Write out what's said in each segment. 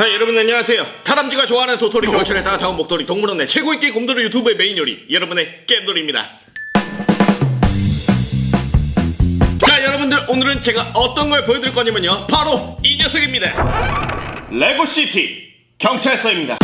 네, 여러분 안녕하세요. 다람쥐가 좋아하는 도토리 겨울철에 따뜻한 목도리 동물원의 최고 인기 곰돌이 유튜브의 메인 요리 여러분의 겜돌입니다. 자 여러분들 오늘은 제가 어떤 걸 보여드릴 거냐면요 바로 이 녀석입니다. 레고시티 경찰서입니다.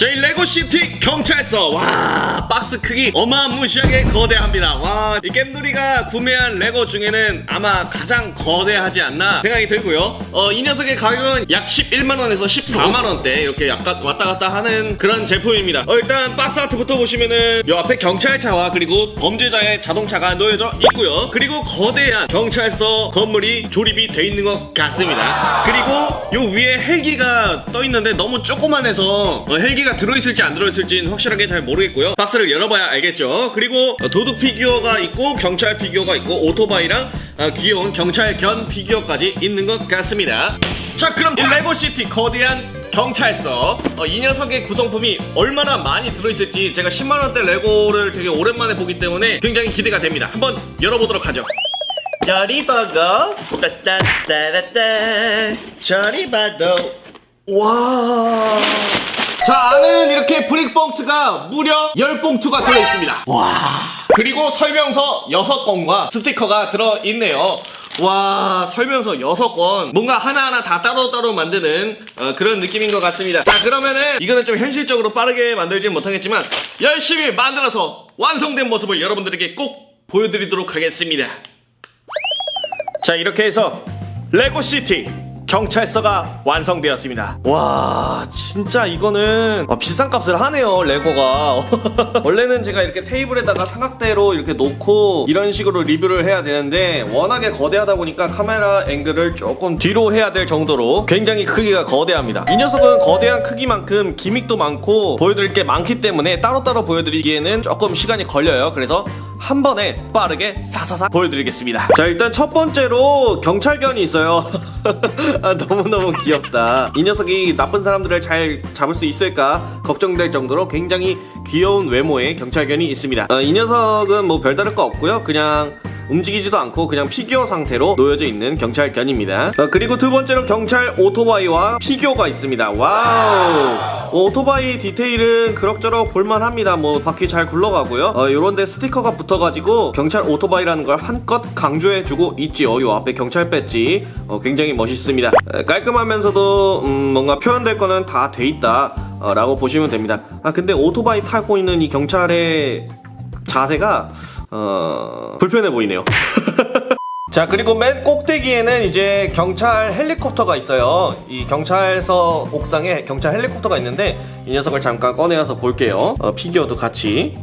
저희 레고시티 경찰서. 와 박스 크기 어마무시하게 거대합니다. 와 이 겜돌이가 구매한 레고 중에는 아마 가장 거대하지 않나 생각이 들고요. 어, 이 녀석의 가격은 약 11만원에서 14만원대 이렇게 약간 왔다 갔다 하는 그런 제품입니다. 어, 일단 박스 아트부터 보시면은 요 앞에 경찰차와 그리고 범죄자의 자동차가 놓여져 있고요. 그리고 거대한 경찰서 건물이 조립이 돼 있는 것 같습니다. 그리고 요 위에 헬기가 떠 있는데 너무 조그만해서 어, 헬기가 들어있을 지 안 들어있을지는 확실하게 잘 모르겠고요. 박스를 열어봐야 알겠죠. 그리고 어, 도둑 피규어가 있고 경찰 피규어가 있고 오토바이랑 어, 귀여운 경찰 견 피규어까지 있는 것 같습니다. 자 그럼 이 레고시티 거대한 경찰서 어, 이 녀석의 구성품이 얼마나 많이 들어있을지 제가 10만원대 레고를 되게 오랜만에 보기 때문에 굉장히 기대가 됩니다. 한번 열어보도록 하죠. 야리바가 따따따라따 저리바도 와. 자, 안에는 이렇게 브릭 봉투가 무려 10봉투가 들어있습니다. 와. 그리고 설명서 6권과 스티커가 들어있네요. 와, 설명서 6권. 뭔가 하나하나 다 따로따로 만드는 어, 그런 느낌인 것 같습니다. 자, 그러면은 이거는 좀 현실적으로 빠르게 만들지는 못하겠지만 열심히 만들어서 완성된 모습을 여러분들에게 꼭 보여드리도록 하겠습니다. 자, 이렇게 해서 레고시티 경찰서가 완성되었습니다. 와, 진짜 이거는 아, 비싼 값을 하네요, 레고가. 원래는 제가 이렇게 테이블에다가 삼각대로 이렇게 놓고 이런 식으로 리뷰를 해야 되는데 워낙에 거대하다 보니까 카메라 앵글을 조금 뒤로 해야 될 정도로 굉장히 크기가 거대합니다. 이 녀석은 거대한 크기만큼 기믹도 많고 보여드릴 게 많기 때문에 따로따로 보여드리기에는 조금 시간이 걸려요. 그래서 한 번에 빠르게 사사사 보여드리겠습니다. 자, 일단 첫 번째로 경찰견이 있어요. 아, 너무너무 귀엽다. 이 녀석이 나쁜 사람들을 잘 잡을 수 있을까 걱정될 정도로 굉장히 귀여운 외모의 경찰견이 있습니다. 어, 이 녀석은 뭐 별다를 거 없고요. 그냥 움직이지도 않고 그냥 피규어 상태로 놓여져 있는 경찰견입니다. 어, 그리고 두 번째로 경찰 오토바이와 피규어가 있습니다. 와우! 어, 오토바이 디테일은 그럭저럭 볼만합니다. 뭐 바퀴 잘 굴러가고요. 어, 요런데 스티커가 붙어가지고 경찰 오토바이라는 걸 한껏 강조해주고 있지요. 요 앞에 경찰 배지 어, 굉장히 멋있습니다. 에, 깔끔하면서도 음, 뭔가 표현될 거는 다 돼 있다. 어, 라고 보시면 됩니다. 아 근데 오토바이 타고 있는 이 경찰의 자세가 어 불편해 보이네요. 자 그리고 맨 꼭대기에는 이제 경찰 헬리콥터가 있어요. 이 경찰서 옥상에 경찰 헬리콥터가 있는데 이 녀석을 잠깐 꺼내어서 볼게요. 어, 피규어도 같이.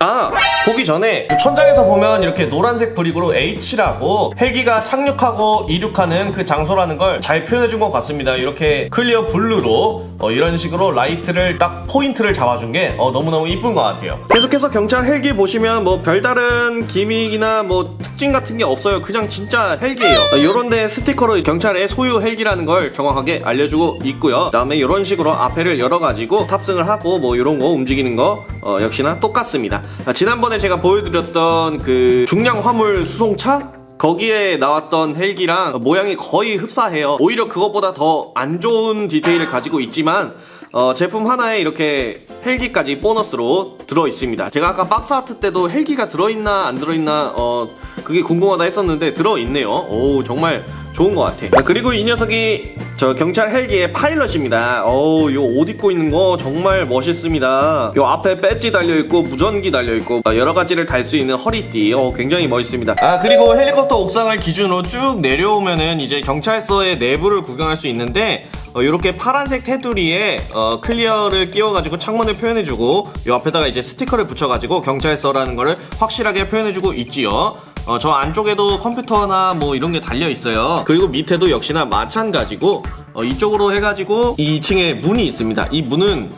아 보기 전에 천장에서 보면 이렇게 노란색 브릭으로 H라고 헬기가 착륙하고 이륙하는 그 장소라는 걸 잘 표현해준 것 같습니다. 이렇게 클리어 블루로 어, 이런 식으로 라이트를 딱 포인트를 잡아준 게 어, 너무너무 이쁜 것 같아요. 계속해서 경찰 헬기 보시면 뭐 별다른 기믹이나 뭐 특징 같은 게 없어요. 그냥 진짜 헬기예요. 어, 요런데 스티커로 경찰의 소유 헬기라는 걸 정확하게 알려주고 있고요. 그다음에 이런 식으로 앞에를 열어가지고 탑승을 하고 뭐 이런 거 움직이는 거 어, 역시나 똑같습니다. 아, 지난번 에 제가 보여드렸던 그 중량 화물 수송차 거기에 나왔던 헬기랑 모양이 거의 흡사해요. 오히려 그것보다 더 안 좋은 디테일을 가지고 있지만 어, 제품 하나에 이렇게 헬기까지 보너스로 들어 있습니다. 제가 아까 박스 아트 때도 헬기가 들어있나 안 들어있나 어, 그게 궁금하다 했었는데 들어 있네요. 오 정말 좋은 것 같아. 아, 그리고 이 녀석이 저 경찰 헬기의 파일럿입니다. 어우 요옷 입고 있는 거 정말 멋있습니다. 요 앞에 배지 달려 있고 무전기 달려 있고 어, 여러 가지를 달 수 있는 허리띠 어, 굉장히 멋있습니다. 아 그리고 헬리콥터 옥상을 기준으로 쭉 내려오면은 이제 경찰서의 내부를 구경할 수 있는데 어, 이렇게 파란색 테두리에 어, 클리어를 끼워가지고 창문을 표현해주고 이 앞에다가 이제 스티커를 붙여가지고 경찰서라는 거를 확실하게 표현해주고 있지요. 어, 저 안쪽에도 컴퓨터나 뭐 이런 게 달려 있어요. 그리고 밑에도 역시나 마찬가지고 어, 이쪽으로 해가지고 2층에 문이 있습니다. 이 문은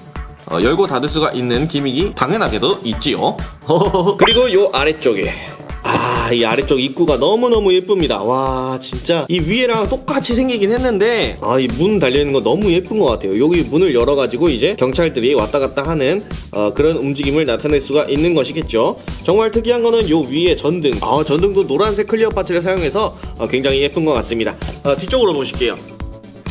어, 열고 닫을 수가 있는 기믹이 당연하게도 있지요. 그리고 요 아래쪽에 아, 이 아래쪽 입구가 너무너무 예쁩니다. 와, 진짜 이 위에랑 똑같이 생기긴 했는데 아, 이 문 달려있는 거 너무 예쁜 것 같아요. 여기 문을 열어가지고 이제 경찰들이 왔다 갔다 하는 어, 그런 움직임을 나타낼 수가 있는 것이겠죠. 정말 특이한 거는 요 위에 전등. 아, 전등도 노란색 클리어 파츠를 사용해서 어, 굉장히 예쁜 것 같습니다. 어, 뒤쪽으로 보실게요.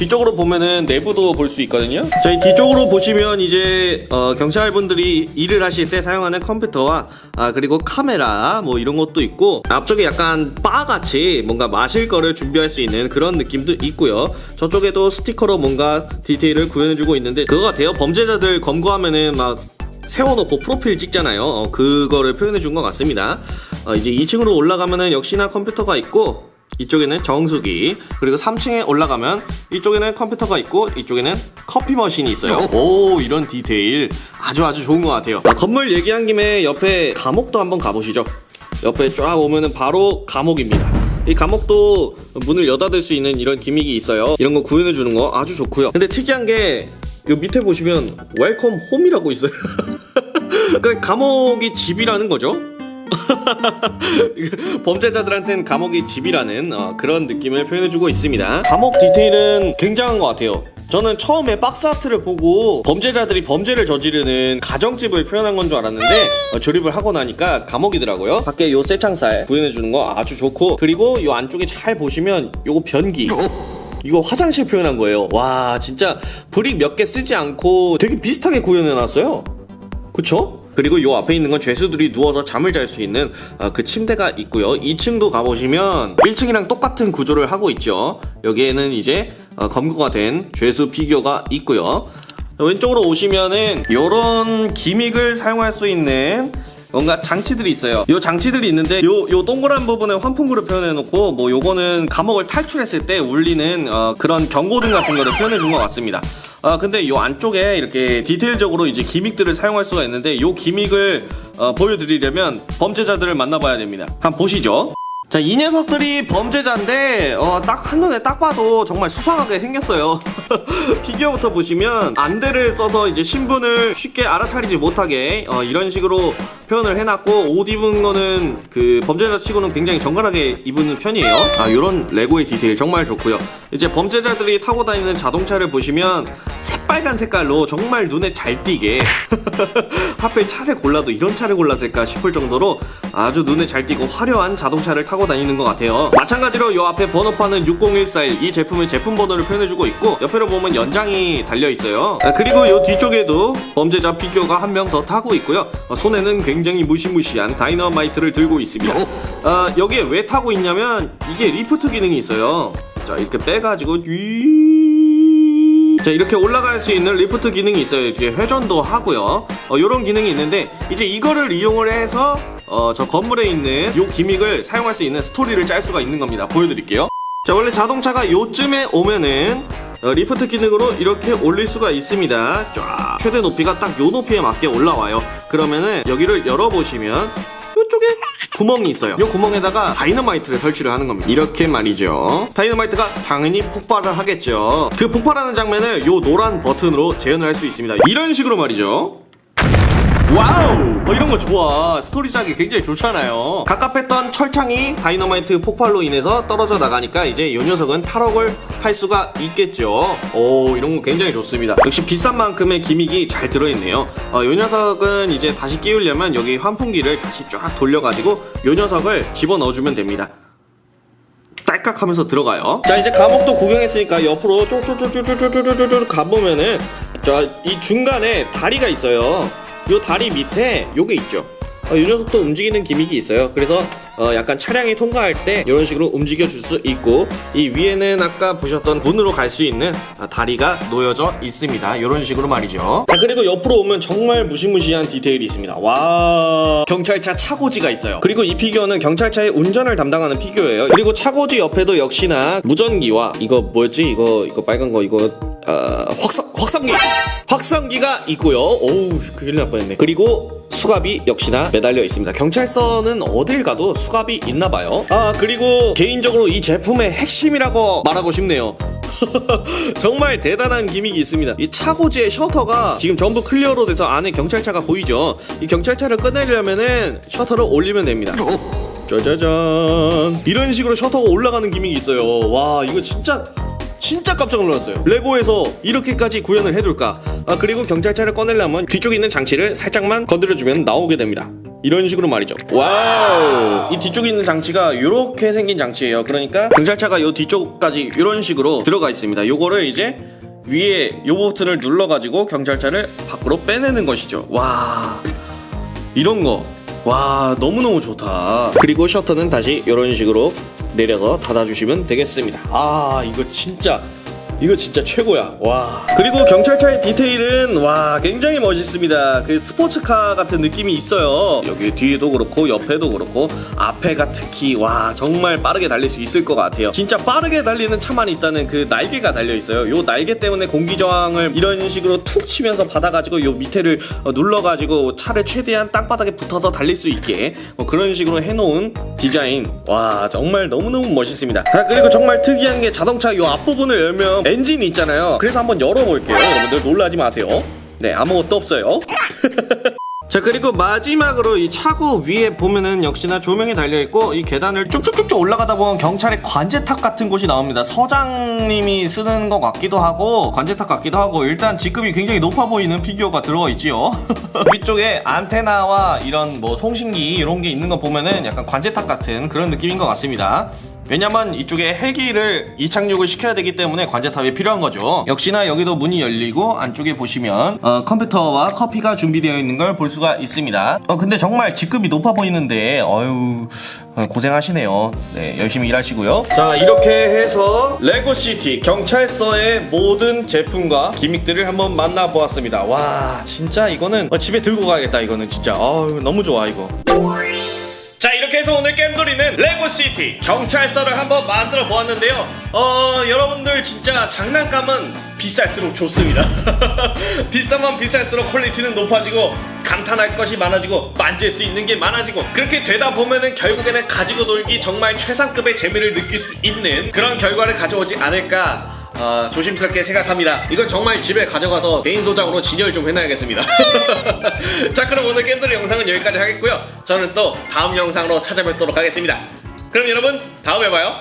뒤쪽으로 보면은 내부도 볼 수 있거든요. 저희 뒤쪽으로 보시면 이제 어, 경찰분들이 일을 하실 때 사용하는 컴퓨터와 아, 그리고 카메라 뭐 이런 것도 있고 앞쪽에 약간 바 같이 뭔가 마실 거를 준비할 수 있는 그런 느낌도 있고요. 저쪽에도 스티커로 뭔가 디테일을 구현해주고 있는데 그거 같아요. 범죄자들 검거하면은 막 세워놓고 프로필 찍잖아요. 어, 그거를 표현해 준 것 같습니다. 어, 이제 2층으로 올라가면은 역시나 컴퓨터가 있고 이쪽에는 정수기 그리고 3층에 올라가면 이쪽에는 컴퓨터가 있고 이쪽에는 커피 머신이 있어요. 오 이런 디테일 아주 아주 좋은 것 같아요. 어, 건물 얘기한 김에 옆에 감옥도 한번 가보시죠. 옆에 쫙 오면은 바로 감옥입니다. 이 감옥도 문을 여닫을 수 있는 이런 기믹이 있어요. 이런 거 구현해 주는 거 아주 좋고요. 근데 특이한 게 이 밑에 보시면 웰컴 홈이라고 있어요. 그러니까 감옥이 집이라는 거죠. 범죄자들한테는 감옥이 집이라는 어, 그런 느낌을 표현해주고 있습니다. 감옥 디테일은 굉장한 것 같아요. 저는 처음에 박스 아트를 보고 범죄자들이 범죄를 저지르는 가정집을 표현한 건 줄 알았는데 어, 조립을 하고 나니까 감옥이더라고요. 밖에 요 쇠창살 구현해주는 거 아주 좋고 그리고 요 안쪽에 잘 보시면 요거 변기 이거 화장실 표현한 거예요. 와 진짜 브릭 몇 개 쓰지 않고 되게 비슷하게 구현해놨어요. 그쵸? 그리고 요 앞에 있는 건 죄수들이 누워서 잠을 잘 수 있는 어, 그 침대가 있고요. 2층도 가보시면 1층이랑 똑같은 구조를 하고 있죠. 여기에는 이제 어, 검거가 된 죄수 피규어가 있고요. 왼쪽으로 오시면은 요런 기믹을 사용할 수 있는 뭔가 장치들이 있어요. 요 장치들이 있는데 요, 요 동그란 부분에 환풍구를 표현해 놓고 뭐 요거는 감옥을 탈출했을 때 울리는 어, 그런 경고등 같은 거를 표현해 준 것 같습니다. 아 근데 요 안쪽에 이렇게 디테일적으로 이제 기믹들을 사용할 수가 있는데 요 기믹을 어, 보여드리려면 범죄자들을 만나봐야 됩니다. 한번 보시죠. 자, 이 녀석들이 범죄자인데, 어, 딱 한눈에 딱 봐도 정말 수상하게 생겼어요. 피규어부터 보시면, 안대를 써서 이제 신분을 쉽게 알아차리지 못하게, 어, 이런 식으로 표현을 해놨고, 옷 입은 거는 그 범죄자 치고는 굉장히 정갈하게 입은 편이에요. 아, 요런 레고의 디테일 정말 좋고요. 이제 범죄자들이 타고 다니는 자동차를 보시면, 새빨간 색깔로 정말 눈에 잘 띄게, 하필 차를 골라도 이런 차를 골랐을까 싶을 정도로 아주 눈에 잘 띄고 화려한 자동차를 타고 다니는 것 같아요. 마찬가지로 요 앞에 번호판은 60141 이 제품의 제품 번호를 표현해주고 있고 옆으로 보면 연장이 달려 있어요. 아, 그리고 요 뒤쪽에도 범죄자 피규어가 한 명 더 타고 있고요. 어, 손에는 굉장히 무시무시한 다이너마이트를 들고 있습니다. 아, 여기에 왜 타고 있냐면 이게 리프트 기능이 있어요. 자 이렇게 빼가지고 쥐자 이렇게 올라갈 수 있는 리프트 기능이 있어요 이렇게 회전도 하고요 어, 이런 기능이 있는데 이제 이거를 이용을 해서 어, 저 건물에 있는 요 기믹을 사용할 수 있는 스토리를 짤 수가 있는 겁니다 보여드릴게요 자 원래 자동차가 요쯤에 오면은 어, 리프트 기능으로 이렇게 올릴 수가 있습니다 쫙 최대 높이가 딱 요 높이에 맞게 올라와요 그러면은 여기를 열어보시면 이쪽에 구멍이 있어요. 이 구멍에다가 다이너마이트를 설치를 하는 겁니다. 이렇게 말이죠. 다이너마이트가 당연히 폭발을 하겠죠. 그 폭발하는 장면을 이 노란 버튼으로 재현을 할 수 있습니다. 이런 식으로 말이죠. 와우! 어, 이런 거 좋아. 스토리작이 굉장히 좋잖아요. 갑갑했던 철창이 다이너마이트 폭발로 인해서 떨어져 나가니까 이제 이 녀석은 탈옥을 할 수가 있겠죠. 오, 이런 거 굉장히 좋습니다. 역시 비싼 만큼의 기믹이 잘 들어있네요. 어, 이 녀석은 이제 다시 끼우려면 여기 환풍기를 다시 쫙 돌려가지고 이 녀석을 집어넣어주면 됩니다. 딸깍 하면서 들어가요. 자, 이제 감옥도 구경했으니까 옆으로 쪼쪼쪼쪼쪼쪼쪼쪼 가보면은 자, 이 중간에 다리가 있어요. 요 다리 밑에 요게 있죠. 어, 이 녀석도 움직이는 기믹이 있어요. 그래서 어, 약간 차량이 통과할 때 이런 식으로 움직여 줄 수 있고 이 위에는 아까 보셨던 문으로 갈 수 있는 아, 다리가 놓여져 있습니다. 이런 식으로 말이죠. 자, 그리고 옆으로 오면 정말 무시무시한 디테일이 있습니다. 와 경찰차 차고지가 있어요. 그리고 이 피규어는 경찰차의 운전을 담당하는 피규어예요. 그리고 차고지 옆에도 역시나 무전기와 이거 뭐였지? 이거 이거 빨간 거 이거 어, 확성 확성기 확성기가 있고요. 오우 큰일 날 뻔했네. 그리고 수갑이 역시나 매달려 있습니다. 경찰서는 어딜 가도 수갑이 있나 봐요. 아 그리고 개인적으로 이 제품의 핵심이라고 말하고 싶네요. 정말 대단한 기믹이 있습니다. 이 차고지의 셔터가 지금 전부 클리어로 돼서 안에 경찰차가 보이죠. 이 경찰차를 꺼내려면은 셔터를 올리면 됩니다. 짜자잔 이런 식으로 셔터가 올라가는 기믹이 있어요 와 이거 진짜 진짜 깜짝 놀랐어요. 레고에서 이렇게까지 구현을 해둘까? 아 그리고 경찰차를 꺼내려면 뒤쪽에 있는 장치를 살짝만 건드려주면 나오게 됩니다. 이런 식으로 말이죠. 와우! 이 뒤쪽에 있는 장치가 이렇게 생긴 장치예요. 그러니까 경찰차가 이 뒤쪽까지 이런 식으로 들어가 있습니다. 요거를 이제 위에 요 버튼을 눌러가지고 경찰차를 밖으로 빼내는 것이죠. 와. 이런 거. 와, 너무너무 좋다. 그리고 셔터는 다시 이런 식으로 내려서 닫아주시면 되겠습니다. 아, 이거 진짜. 이거 진짜 최고야. 와. 그리고 경찰차의 디테일은 와, 굉장히 멋있습니다. 그 스포츠카 같은 느낌이 있어요. 여기 뒤에도 그렇고 옆에도 그렇고 앞에가 특히 와, 정말 빠르게 달릴 수 있을 것 같아요. 진짜 빠르게 달리는 차만 있다는 그 날개가 달려 있어요. 요 날개 때문에 공기 저항을 이런 식으로 툭 치면서 받아가지고 요 밑에를 어, 눌러가지고 차를 최대한 땅바닥에 붙어서 달릴 수 있게 뭐 그런 식으로 해놓은 디자인. 와, 정말 너무너무 멋있습니다. 아, 그리고 정말 특이한 게 자동차 요 앞부분을 열면 엔진이 있잖아요. 그래서 한번 열어볼게요. 여러분들 놀라지 마세요. 네, 아무것도 없어요. 자 그리고 마지막으로 이 차고 위에 보면은 역시나 조명이 달려있고 이 계단을 쭉쭉쭉쭉 올라가다 보면 경찰의 관제탑 같은 곳이 나옵니다 서장님이 쓰는 것 같기도 하고 관제탑 같기도 하고 일단 직급이 굉장히 높아 보이는 피규어가 들어가 있지요 위쪽에 안테나와 이런 뭐 송신기 이런 게 있는 거 보면은 약간 관제탑 같은 그런 느낌인 것 같습니다 왜냐면 이쪽에 헬기를 이착륙을 시켜야 되기 때문에 관제탑이 필요한 거죠. 역시나 여기도 문이 열리고 안쪽에 보시면 어, 컴퓨터와 커피가 준비되어 있는 걸 볼 수가 있습니다. 어, 근데 정말 직급이 높아 보이는데 어유 고생하시네요. 네, 열심히 일하시고요. 자, 이렇게 해서 레고시티 경찰서의 모든 제품과 기믹들을 한번 만나보았습니다. 와, 진짜 이거는 어, 집에 들고 가야겠다. 이거는 진짜 어유 너무 좋아 이거. 해서 오늘 게임돌이는 레고시티 경찰서를 한번 만들어 보았는데요. 어 여러분들 진짜 장난감은 비쌀수록 좋습니다. 비싸면 비쌀수록 퀄리티는 높아지고 감탄할 것이 많아지고 만질 수 있는 게 많아지고 그렇게 되다 보면은 결국에는 가지고 놀기 정말 최상급의 재미를 느낄 수 있는 그런 결과를 가져오지 않을까 어, 조심스럽게 생각합니다. 이건 정말 집에 가져가서 개인 소장으로 진열 좀 해놔야겠습니다. 자, 그럼 오늘 게임들의 영상은 여기까지 하겠고요. 저는 또 다음 영상으로 찾아뵙도록 하겠습니다. 그럼 여러분, 다음에 봐요.